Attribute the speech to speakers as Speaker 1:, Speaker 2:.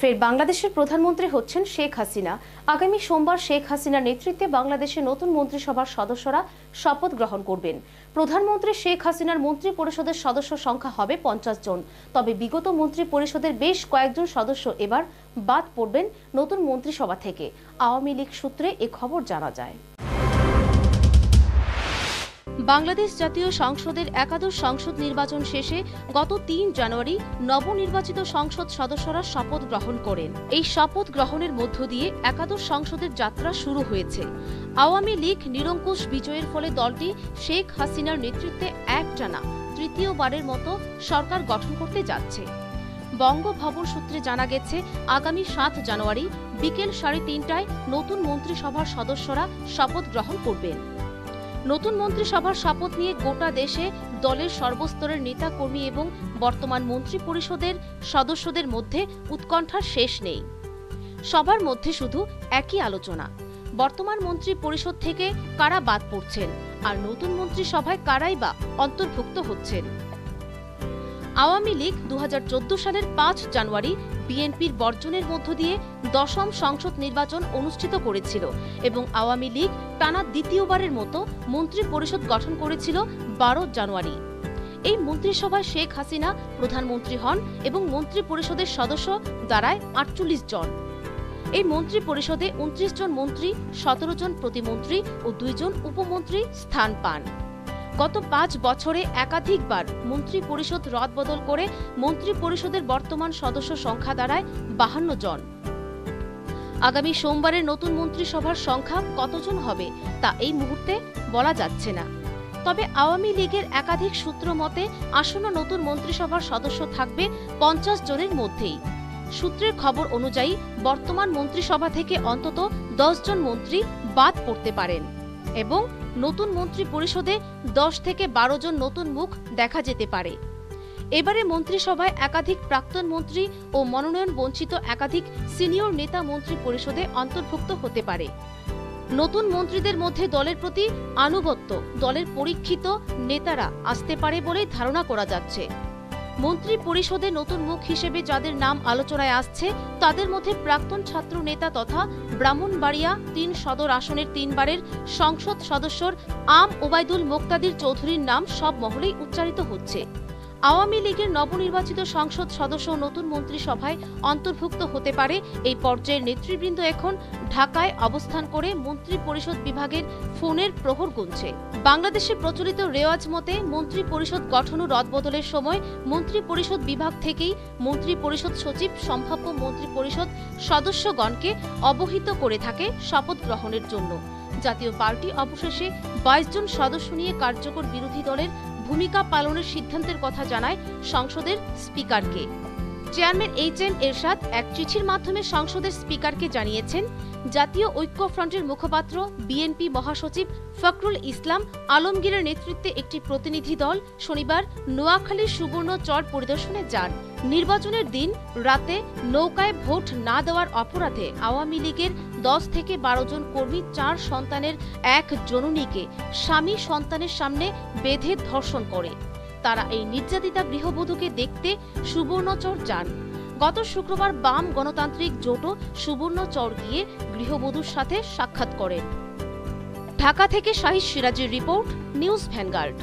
Speaker 1: ফের বাংলাদেশের প্রধানমন্ত্রী হচ্ছেন শেখ হাসিনা। আগামী সোমবার শেখ হাসিনার নেতৃত্বে বাংলাদেশের নতুন মন্ত্রিসভার সদস্যরা শপথ গ্রহণ করবেন। প্রধানমন্ত্রী শেখ হাসিনার মন্ত্রী পরিষদের সদস্য সংখ্যা হবে পঞ্চাশ জন। তবে বিগত মন্ত্রী পরিষদের বেশ কয়েকজন সদস্য এবার বাদ পড়বেন নতুন মন্ত্রিসভা থেকে। আওয়ামী লীগ সূত্রে এ খবর জানা যায়। বাংলাদেশ জাতীয় সংসদের একাদশ সংসদ নির্বাচন শেষে গত তিন জানুয়ারি নবনির্বাচিত সংসদ সদস্যরা শপথ গ্রহণ করেন। এই শপথ গ্রহণের মধ্য দিয়ে একাদশ সংসদের যাত্রা শুরু হয়েছে। আওয়ামী লীগ নিরঙ্কুশ বিজয়ের ফলে দলটি শেখ হাসিনার নেতৃত্বে একটানা তৃতীয়বারের মতো সরকার গঠন করতে যাচ্ছে। বঙ্গভবন সূত্রে জানা গেছে, আগামী সাত জানুয়ারি বিকেল সাড়ে তিনটায় নতুন মন্ত্রিসভার সদস্যরা শপথ গ্রহণ করবেন। নতুন মন্ত্রিসভার শপথ নিয়ে গোটা দেশে দলের সর্বস্তরের নেতা কর্মী এবং বর্তমান মন্ত্রী পরিষদের সদস্যদের মধ্যে উৎকণ্ঠার শেষ নেই। সবার মধ্যে শুধু একই আলোচনা। বর্তমান মন্ত্রী পরিষদ থেকে কারা বাদ পড়ছেন? আর নতুন মন্ত্রিসভায় কারাই বা অন্তর্ভুক্ত হচ্ছেন? আওয়ামী লীগ দু হাজার চোদ্দ সালের পাঁচ জানুয়ারি বিএনপির বর্জনের মধ্য দিয়ে দশম সংসদ নির্বাচন অনুষ্ঠিত করেছিল এবং আওয়ামী লীগ টানা দ্বিতীয়বারের মতো মন্ত্রী পরিষদ গঠন করেছিল বারো জানুয়ারি। এই মন্ত্রিসভায় শেখ হাসিনা প্রধানমন্ত্রী হন এবং মন্ত্রী পরিষদের সদস্য দাঁড়ায় আটচল্লিশ জন। এই মন্ত্রী পরিষদে উনত্রিশ জন মন্ত্রী, সতেরো জন প্রতিমন্ত্রী ও দুইজন উপমন্ত্রী স্থান পান। গত পাঁচ বছরে একাধিকবার মন্ত্রী পরিষদ রদবদল করে মন্ত্রী পরিষদের বর্তমান সদস্য সংখ্যা দাঁড়ায় বাহান্ন জন। আগামী সোমবারের নতুন মন্ত্রিসভার সংখ্যা কতজন হবে তা এই মুহূর্তে বলা যাচ্ছে না। তবে আওয়ামী লীগের একাধিক সূত্র মতে, আসন্ন নতুন মন্ত্রিসভার সদস্য থাকবে পঞ্চাশ জনের মধ্যেই। সূত্রের খবর অনুযায়ী, বর্তমান মন্ত্রিসভা থেকে অন্তত দশ জন মন্ত্রী বাদ পড়তে পারেন। এবং নতুন মন্ত্রী পরিষদে দশ থেকে বারো জন নতুন মুখ দেখা যেতে পারে। এবারে মন্ত্রিসভায় একাধিক প্রাক্তন মন্ত্রী ও মনোনয়ন বঞ্চিত একাধিক সিনিয়র নেতা মন্ত্রী পরিষদে অন্তর্ভুক্ত হতে পারে। নতুন মন্ত্রীদের মধ্যে দলের প্রতি আনুগত্য, দলের পরীক্ষিত নেতারা আসতে পারে বলেই ধারণা করা যাচ্ছে। মন্ত্রী পরিষদে নতুন মুখ হিসেবে যাদের নাম আলোচনায় আসছে, তাদের মধ্যে প্রাক্তন ছাত্র নেতা তথা ব্রাহ্মণবাড়িয়া তিন সদর আসনের তিনবারের সংসদ সদস্যর আম ওবায়দুল মোক্তাদির চৌধুরীর নাম সব মহলেই উচ্চারিত হচ্ছে। আওয়ামী লীগের নবনির্বাচিত সংসদ সদস্য নতুন মন্ত্রিসভায় অন্তর্ভুক্ত হতে পারে এই পর্যায়ের নেতৃবৃন্দ এখন ঢাকায় অবস্থান করে মন্ত্রী পরিষদ বিভাগের ফোনের প্রহর গুনছে। বাংলাদেশে প্রচলিত রেওয়াজ মতে মন্ত্রী পরিষদ গঠন ও রদবদলের সময় মন্ত্রী পরিষদ বিভাগ থেকেই মন্ত্রী পরিষদ সচিব, সম্ভাব্য মন্ত্রী পরিষদ সদস্যগণকে অবহিত করে থাকে শপথ গ্রহণের জন্য। জাতীয় পার্টি অবশেষে বাইশ জন সদস্য নিয়ে কার্যকর বিরোধী দলের ভূমিকা পালনের সিদ্ধান্তের কথা জানায় সংসদের স্পিকারকে। চেয়ারম্যান এইচ এম এরশাদ এক চিঠির মাধ্যমে সংসদের স্পিকারকে জানিয়েছেন, জাতীয় ঐক্যফ্রন্টের মুখপাত্র, বিএনপি মহাসচিব ফখরুল ইসলাম আলমগীরের নেতৃত্বে একটি প্রতিনিধি দল শনিবার নোয়াখালীর সুবর্ণ চর পরিদর্শনে যান। নির্বাচনের দিন রাতে নৌকায় ভোট না দেওয়ার অপরাধে আওয়ামী লীগের দশ থেকে বারো জন কর্মী, চার সন্তানের এক জননীকে স্বামী সন্তানের সামনে বেঁধে ধর্ষণ করে। তারা এই নির্যাতিতা গৃহবধূকে দেখতে সুবর্ণচর যান। গত শুক্রবার বাম গণতান্ত্রিক জোটও সুবর্ণচর গিয়ে গৃহবধূর সাথে সাক্ষাৎ করেন ঢাকা থেকে শাহিদ সিরাজের রিপোর্ট, নিউজ ভ্যানগার্ড।